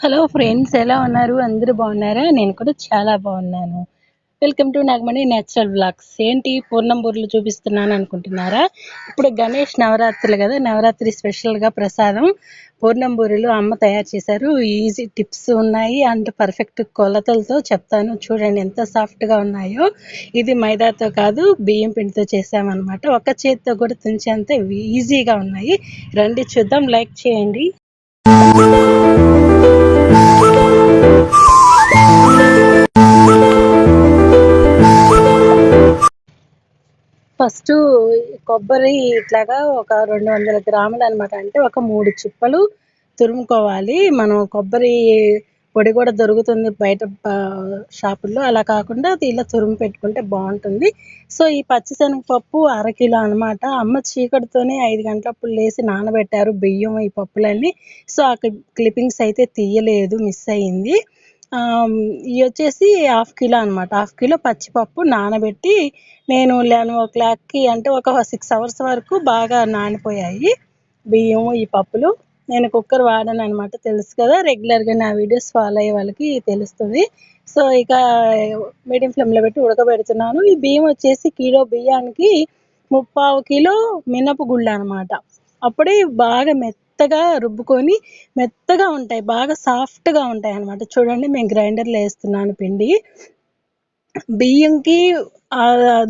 Hello friends ఎలా ఉన్నారు? అందరూ బాగున్నారా? నేను కూడా చాలా బాగున్నాను. Welcome to Nagamani natural blogs ఏంటి? పూర్ణం బూరెలు చూపిస్తున్నాను అనుకుంటున్నారా? ఇప్పుడు గణేష్ నవరాత్రులు కదా? నవరాత్రి స్పెషల్గా ప్రసాదం పూర్ణం బూరెలు అమ్మ తయారు చేశారు. ఈజీ టిప్స్ ఉన్నాయి. అండ్ పర్ఫెక్ట్ కొలతలతో చెప్తాను. చూడండి ఎంత సాఫ్ట్గా ఉన్నాయో. ఇది మైదాతో కాదు బియ్యం పిండితో చేసామన్నమాట ఒక చేతితో కూడా తుంచేంత ఈజీగా ఉన్నాయి. రండి చూద్దాం. లైక్ చేయండి. ఫస్ట్ కొబ్బరి ఇట్లాగా ఒక రెండు వందల గ్రాములు అనమాట అంటే ఒక మూడు చిప్పలు తురుముకోవాలి. మనం కొబ్బరి పొడి కూడా దొరుకుతుంది బయట షాపుల్లో. అలా కాకుండా ఇలా తురుము పెట్టుకుంటే బాగుంటుంది. సో ఈ పచ్చిశనగపప్పు అరకిలో అనమాట అమ్మ చీకటితోనే ఐదు గంటలప్పుడు లేచి నానబెట్టారు బియ్యం ఈ పప్పులన్నీ. సో ఆ క్లిప్పింగ్స్ అయితే తీయలేదు మిస్ అయ్యింది ఇవి వచ్చేసి హాఫ్ కిలో అనమాట హాఫ్ కిలో పచ్చిపప్పు నానబెట్టి నేను లెవెన్ ఓ క్లాక్కి అంటే ఒక సిక్స్ అవర్స్ వరకు బాగా నానిపోయాయి బియ్యం ఈ పప్పులు. నేను కుక్కర్ వాడాను అనమాట తెలుసు కదా రెగ్యులర్గా నా వీడియోస్ ఫాలో అయ్యే వాళ్ళకి తెలుస్తుంది. సో ఇక మీడియం ఫ్లేమ్లో పెట్టి ఉడకబెడుతున్నాను. ఈ బియ్యం వచ్చేసి కిలో బియ్యానికి ముప్పావు కిలో మినపగుళ్ళు అనమాట అప్పుడే బాగా మెత్తగా రుబ్బుకొని మెత్తగా ఉంటాయి. బాగా సాఫ్ట్గా ఉంటాయి అనమాట చూడండి మేము గ్రైండర్లో వేస్తున్నాను పిండి. బియ్యంకి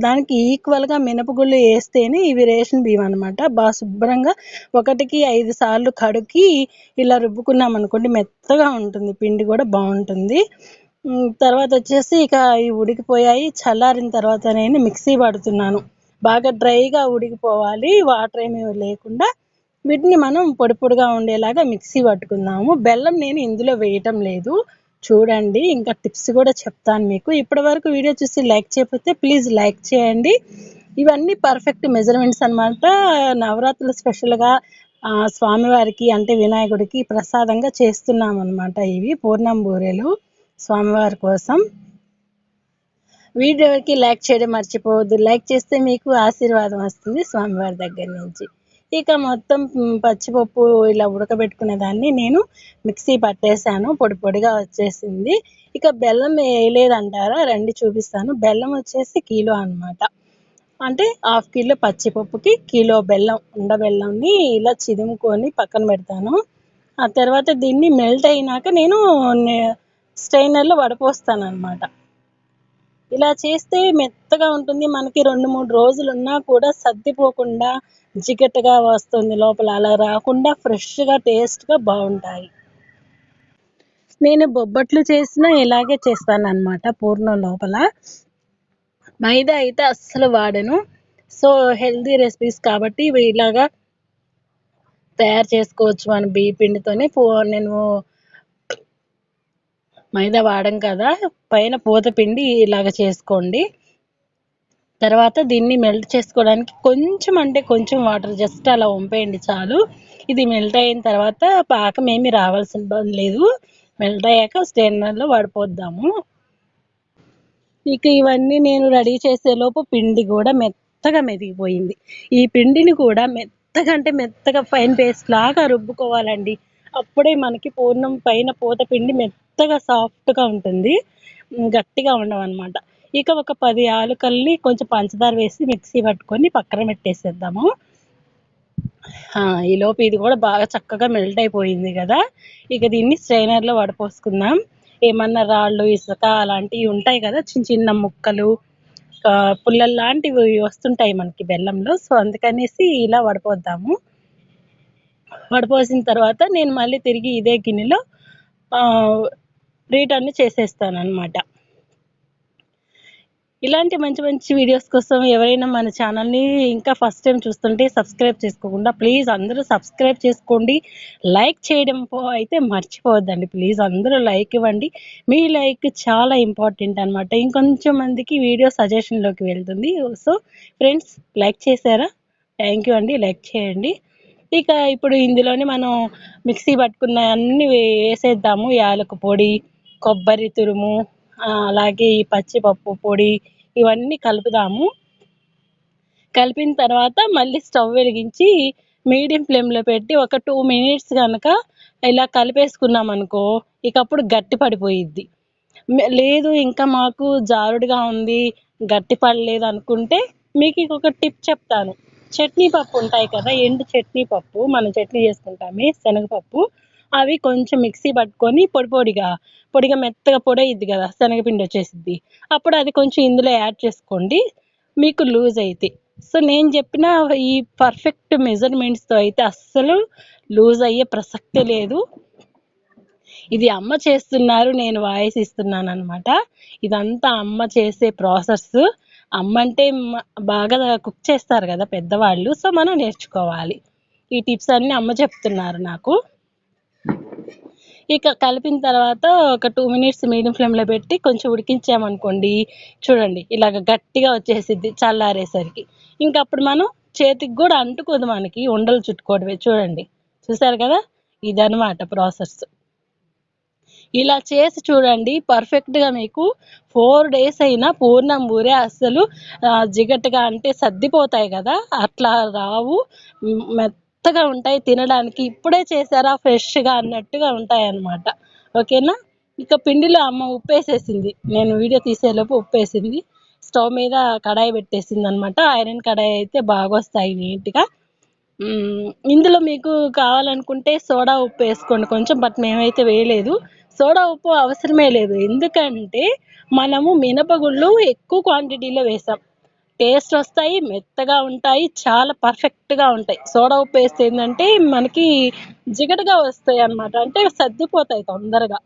దానికి ఈక్వల్గా మినపగుళ్ళు వేస్తేనే ఇవి రేషన్ బియ్యం అనమాట బాగా శుభ్రంగా ఒకటికి ఐదు సార్లు కడుక్కి ఇలా రుబ్బుకున్నాం అనుకోండి మెత్తగా ఉంటుంది. పిండి కూడా బాగుంటుంది. తర్వాత వచ్చేసి ఇక ఇవి ఉడికిపోయాయి. చల్లారిన తర్వాత నేను మిక్సీ పడుతున్నాను. బాగా డ్రైగా ఉడికిపోవాలి. వాటర్ ఏమీ లేకుండా వీటిని మనం పొడి పొడిగా ఉండేలాగా మిక్సీ పట్టుకుందాము. బెల్లం నేను ఇందులో వేయటం లేదు. చూడండి ఇంకా టిప్స్ కూడా చెప్తాను మీకు. ఇప్పటి వరకు వీడియో చూసి లైక్ చేయకపోతే ప్లీజ్ లైక్ చేయండి. ఇవన్నీ పర్ఫెక్ట్ మెజర్మెంట్స్ అనమాట నవరాత్రులు స్పెషల్గా స్వామివారికి అంటే వినాయకుడికి ప్రసాదంగా చేస్తున్నాం అనమాట ఇవి పూర్ణం బూరెలు స్వామివారి కోసం. వీడియోకి లైక్ చేయడం మర్చిపోవద్దు. లైక్ చేస్తే మీకు ఆశీర్వాదం వస్తుంది స్వామివారి దగ్గర నుంచి. ఇక మొత్తం పచ్చిపప్పు ఇలా ఉడకబెట్టుకునే దాన్ని నేను మిక్సీ పట్టేశాను. పొడి పొడిగా వచ్చేసింది. ఇక బెల్లం వేయలేదంటారా? రండి చూపిస్తాను. బెల్లం వచ్చేసి కిలో అనమాట అంటే హాఫ్ కిలో పచ్చిపప్పుకి కిలో బెల్లం ఉండ బెల్లంని ఇలా చిదుముకొని పక్కన పెడతాను. ఆ తర్వాత దీన్ని మెల్ట్ అయినాక నేను స్ట్రైనర్లో వడపోస్తాను అనమాట ఇలా చేస్తే మెత్తగా ఉంటుంది. మనకి రెండు మూడు రోజులు ఉన్నా కూడా సర్దిపోకుండా జిగటగా వస్తుంది. లోపల అలా రాకుండా ఫ్రెష్గా టేస్ట్గా బాగుంటాయి. నేను బొబ్బట్లు చేసినా ఇలాగే చేస్తాను అనమాట పూర్ణం లోపల. మైదా అయితే అస్సలు వాడను. సో హెల్దీ రెసిపీస్ కాబట్టి ఇవి ఇలాగా తయారు చేసుకోవచ్చు మన బియ్య పిండితోనే. నేను మైదా వాడం కదా పైన పూత పిండి ఇలాగ చేసుకోండి. తర్వాత దీన్ని మెల్ట్ చేసుకోవడానికి కొంచెం అంటే కొంచెం వాటర్ జస్ట్ అలా వంపేయండి చాలు. ఇది మెల్ట్ అయిన తర్వాత పాకం ఏమి రావాల్సిన పని లేదు. మెల్ట్ అయ్యాక స్టెయినర్లో పడిపోద్దాము ఇక ఇవన్నీ నేను రెడీ చేసేలోపు పిండి కూడా మెత్తగా మెదిగిపోయింది. ఈ పిండిని కూడా మెత్తగా అంటే మెత్తగా ఫైన్ పేస్ట్ లాగా రుబ్బుకోవాలండి. అప్పుడే మనకి పూర్ణం పైన పూత పిండి మెత్తగా సాఫ్ట్గా ఉంటుంది. గట్టిగా ఉండడం అనమాట ఇక ఒక పది ఆలుకల్ని కొంచెం పంచదార వేసి మిక్సీ పట్టుకొని పక్కన పెట్టేసేద్దాము. ఈలోపు ఇది కూడా బాగా చక్కగా మెల్ట్ అయిపోయింది కదా. ఇక దీన్ని స్ట్రైనర్లో వడపోసుకుందాం. ఏమన్నా రాళ్ళు ఇసుక అలాంటివి ఉంటాయి కదా చిన్న చిన్న ముక్కలు పుల్లలు లాంటివి వస్తుంటాయి మనకి బెల్లంలో. సో అందుకనేసి ఇలా వడపోద్దాము. వడపోసిన తర్వాత నేను మళ్ళీ తిరిగి ఇదే గిన్నెలో రిటర్న్ చేసేస్తాను అనమాట ఇలాంటి మంచి మంచి వీడియోస్ కోసం ఎవరైనా మన ఛానల్ని ఇంకా ఫస్ట్ టైం చూస్తుంటే సబ్స్క్రైబ్ చేసుకోకుండా ప్లీజ్ అందరూ సబ్స్క్రైబ్ చేసుకోండి. లైక్ చేయడం అయితే మర్చిపోవద్దండి. ప్లీజ్ అందరూ లైక్ ఇవ్వండి. మీ లైక్ చాలా ఇంపార్టెంట్ అనమాట ఇంకొంచెం మందికి వీడియో సజెషన్లోకి వెళ్తుంది. సో ఫ్రెండ్స్ లైక్ చేశారా? థ్యాంక్ యూ అండి. లైక్ చేయండి. ఇక ఇప్పుడు ఇందులోనే మనం మిక్సీ పట్టుకున్న అన్ని వేసేద్దాము. యాలకు పొడి కొబ్బరి తురుము అలాగే ఈ పచ్చిపప్పు పొడి ఇవన్నీ కలుపుదాము. కలిపిన తర్వాత మళ్ళీ స్టవ్ వెలిగించి మీడియం ఫ్లేమ్లో పెట్టి ఒక టూ మినిట్స్ కనుక ఇలా కలిపేసుకున్నాం అనుకో ఇక అప్పుడు గట్టి పడిపోయిద్ది. లేదు ఇంకా మాకు జారుడుగా ఉంది గట్టి పడలేదు అనుకుంటే మీకు ఇంకొక టిప్ చెప్తాను. చట్నీ పప్పు ఉంటాయి కదా ఎండు చట్నీ పప్పు మనం చట్నీ చేసుకుంటామే శనగపప్పు. అవి కొంచెం మిక్సీ పట్టుకొని పొడి పొడిగా పొడిగా మెత్తగా పొడి అయ్యిద్ది కదా శనగపిండి వచ్చేసిద్ది. అప్పుడు అది కొంచెం ఇందులో యాడ్ చేసుకోండి మీకు లూజ్ అయితే సో నేను చెప్పిన ఈ పర్ఫెక్ట్ మెజర్మెంట్స్తో అయితే అస్సలు లూజ్ అయ్యే ప్రసక్తే లేదు. ఇది అమ్మ చేస్తున్నారు నేను వాయిస్ ఇస్తున్నాను అనమాట ఇదంతా అమ్మ చేసే ప్రాసెస్ అమ్మ అంటే బాగా కుక్ చేస్తారు కదా పెద్దవాళ్ళు సో మనం నేర్చుకోవాలి. ఈ టిప్స్ అన్నీ అమ్మ చెప్తున్నారు నాకు. ఇక కలిపిన తర్వాత ఒక టూ మినిట్స్ మీడియం ఫ్లేమ్లో పెట్టి కొంచెం ఉడికించామనుకోండి చూడండి ఇలాగ గట్టిగా వచ్చేసిద్ది చల్లారేసరికి. ఇంకా అప్పుడు మనం చేతికి కూడా అంటుకోదు మనకి ఉండలు చుట్టుకోవడమే చూడండి. చూసారు కదా? ఇదనమాట ప్రాసెస్. ఇలా చేసి చూడండి పర్ఫెక్ట్గా మీకు ఫోర్ డేస్ అయినా పూర్ణం ఊరే అస్సలు ఆ, జిగటగా అంటే సర్దిపోతాయి కదా అట్లా రావు. మెత్తగా ఉంటాయి తినడానికి. ఇప్పుడే చేశారా ఫ్రెష్గా అన్నట్టుగా ఉంటాయి అన్నమాట ఓకేనా? ఇక పిండిలో అమ్మ ఉప్పేసేసింది. నేను వీడియో తీసేలోపు ఉప్పేసింది. స్టవ్ మీద కడాయి పెట్టేసింది అనమాట ఐరన్ కడాయి అయితే బాగా వస్తాయి నీట్గా ఇందులో మీకు కావాలనుకుంటే సోడా ఉప్పు వేసుకోండి కొంచెం బట్ మేమైతే వేయలేదు. సోడా ఉప్పు అవసరమే లేదు. ఎందుకంటే మనము మినపగుళ్ళు ఎక్కువ క్వాంటిటీలో వేసాం. టేస్ట్ వస్తాయి మెత్తగా ఉంటాయి చాలా పర్ఫెక్ట్గా ఉంటాయి. సోడా ఉప్పు వేస్తే ఏంటంటే మనకి జిగటగా వస్తాయి అన్నమాట. అంటే సర్దిపోతాయి తొందరగా.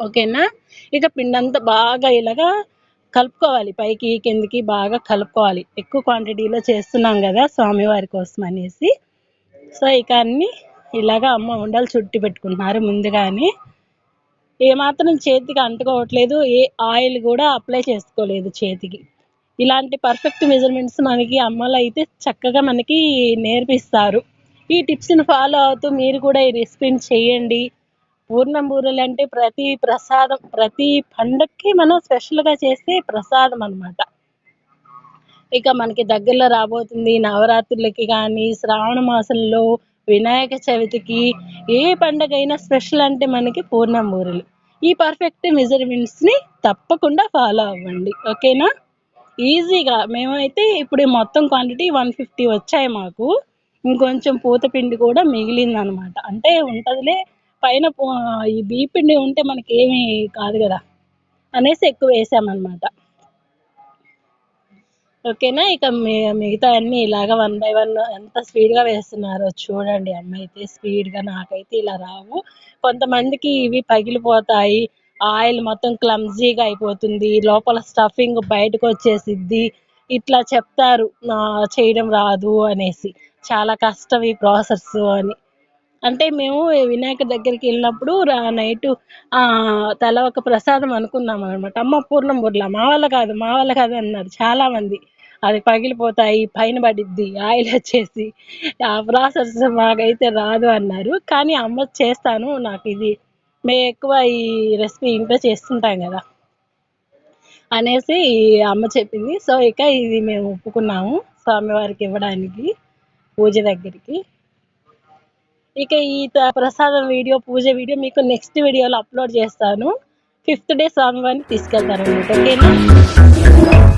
ఓకేనా? ఇక పిండంతా బాగా ఇలాగా కలుపుకోవాలి. పైకి కిందికి బాగా కలుపుకోవాలి. ఎక్కువ క్వాంటిటీలో చేస్తున్నాం కదా స్వామివారి కోసం అనేసి. సో ఇక అన్ని ఇలాగా అమ్మ ఉండలు చుట్టి పెట్టుకుంటున్నారు ముందుగానే. ఏమాత్రం చేతికి అంటుకోవట్లేదు ఏ ఆయిల్ కూడా అప్లై చేసుకోలేదు చేతికి. ఇలాంటి పర్ఫెక్ట్ మెజర్మెంట్స్ మనకి అమ్మలు అయితే చక్కగా మనకి నేర్పిస్తారు. ఈ టిప్స్ని ఫాలో అవుతూ మీరు కూడా ఈ రెసిపీని చేయండి. పూర్ణం బూరెలు అంటే ప్రతి ప్రసాదం ప్రతి పండక్కి మనం స్పెషల్గా చేసే ప్రసాదం అన్నమాట. ఇక మనకి దగ్గరలో రాబోతుంది నవరాత్రులకి కానీ శ్రావణ మాసంలో వినాయక చవితికి ఏ పండగ అయినా స్పెషల్ అంటే మనకి పూర్ణం బూరెలు ఈ పర్ఫెక్ట్ మెజర్మెంట్స్ని తప్పకుండా ఫాలో అవ్వండి. ఓకేనా? ఈజీగా మేమైతే ఇప్పుడు మొత్తం క్వాంటిటీ వన్ ఫిఫ్టీ వచ్చాయి మాకు. ఇంకొంచెం పూత పిండి కూడా మిగిలింది అనమాట అంటే ఉంటుందిలే పైన ఈ బీపిండి పిండి ఉంటే మనకి ఏమీ కాదు కదా అనేసి ఎక్కువ వేసామన్నమాట ఓకేనా? ఇక మిగతా అన్ని ఇలాగ వన్ బై వన్ ఎంత స్పీడ్గా వేస్తున్నారో చూడండి అమ్మ అయితే స్పీడ్గా నాకైతే ఇలా రావు. కొంతమందికి ఇవి పగిలిపోతాయి. ఆయిల్ మొత్తం క్లమ్జీగా అయిపోతుంది. లోపల స్టఫింగ్ బయటకు వచ్చేసిద్ది. ఇట్లా చెప్తారు. "నా చేయడం రాదు అనేసి. చాలా కష్టం ఈ ప్రాసెస్ అని. అంటే మేము వినాయక దగ్గరికి వెళ్ళినప్పుడు నైట్ తల ఒక ప్రసాదం అనుకున్నాం అనమాట అమ్మ పూర్ణం బుర్ల మా వాళ్ళ కాదు మా వాళ్ళ కాదు అన్నారు చాలా మంది అది పగిలిపోతాయి పైన పడిద్ది ఆయిల్ వచ్చేసి ఆ ప్రాసెస్ మాకైతే రాదు అన్నారు. కానీ అమ్మ చేస్తాను నాకు ఇది మేము ఎక్కువ ఈ రెసిపీ ఇంట్లో చేస్తుంటాం కదా అనేసి అమ్మ చెప్పింది. సో ఇక ఇది మేము ఒప్పుకున్నాము స్వామివారికి ఇవ్వడానికి పూజ దగ్గరికి. ఇక ఈ త- ప్రసాదం వీడియో పూజ వీడియో మీకు నెక్స్ట్ వీడియోలో అప్లోడ్ చేస్తాను. ఫిఫ్త్ డే స్వామివారిని తీసుకెళ్తాను అనమాట ఓకేనా?